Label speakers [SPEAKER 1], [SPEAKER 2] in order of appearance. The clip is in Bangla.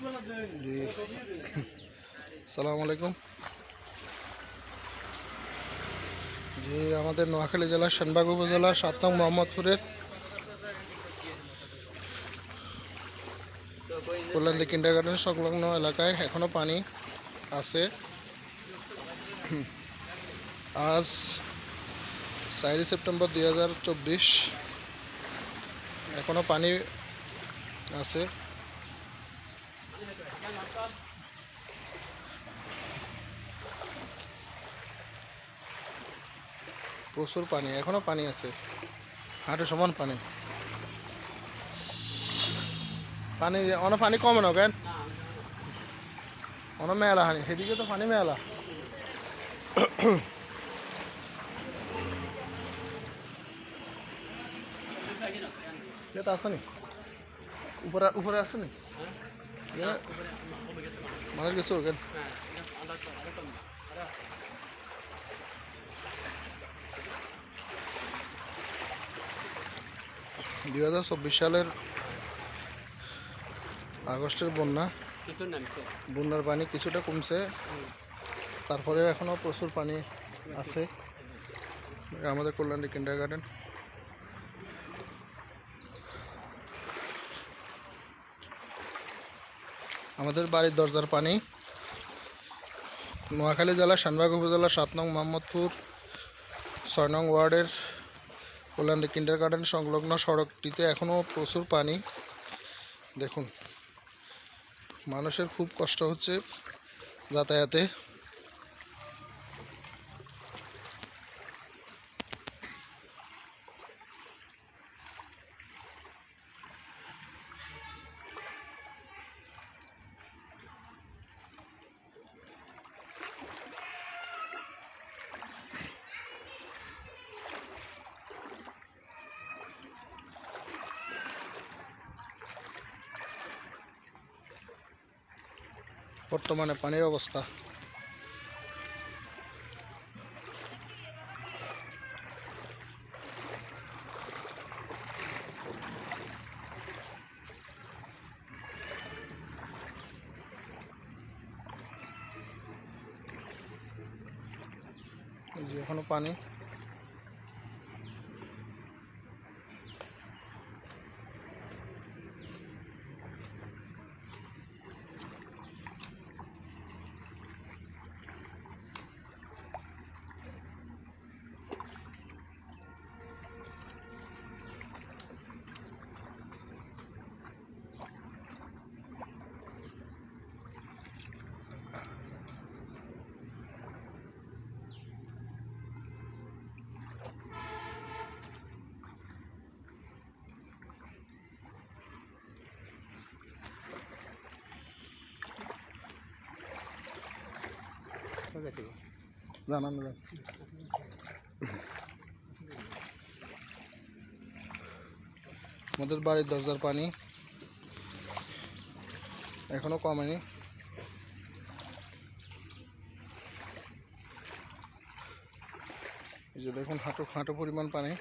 [SPEAKER 1] জি সালাম আলাইকুম। জি আমাদের নোয়াখালী জেলার সেনবাগ উপজেলার সাত নং মোহাম্মদপুরের কল্যাণী কিন্ডার গার্ডেন সংলগ্ন এলাকায় এখনও পানি আছে। আজ চারই সেপ্টেম্বর দুই হাজার চব্বিশ এখনও পানি আছে। প্রচুর পানি, এখনও পানি আছে। হাঁটু সমান পানি। পানি অনেক পানি কমে না, কেন? অনেক মেলা হানি, সেদিকে তো পানি মেলা। এটা আছে নি উপরে উপরে আছে নি মানে কিছু, কেন? দুই হাজার চব্বিশ সালের আগস্টের বন্যা। বন্যার পানি কিছুটা কমছে। তারপরে এখনও প্রচুর পানি আছে। আমাদের কল্যাণী কিন্ডার গার্ডেন আমাদের বাড়ির দরজার পানি। নোয়াখালী জেলার শানবাগ উপজেলার সাত নং মোহাম্মদপুর ছয় নং ওয়ার্ডের কল্যাণী কিন্ডার গার্ডেন সংলগ্ন সড়কটিতে এখনও প্রচুর পানি। দেখুন মানুষের খুব কষ্ট হচ্ছে যাতায়াতে। বর্তমানে পানির অবস্থা। যে এখনও পানি। আমাদের বাড়ির দরজার পানি এখনও কমেনি। দেখুন হাঁটু হাঁটু পরিমাণ পানি।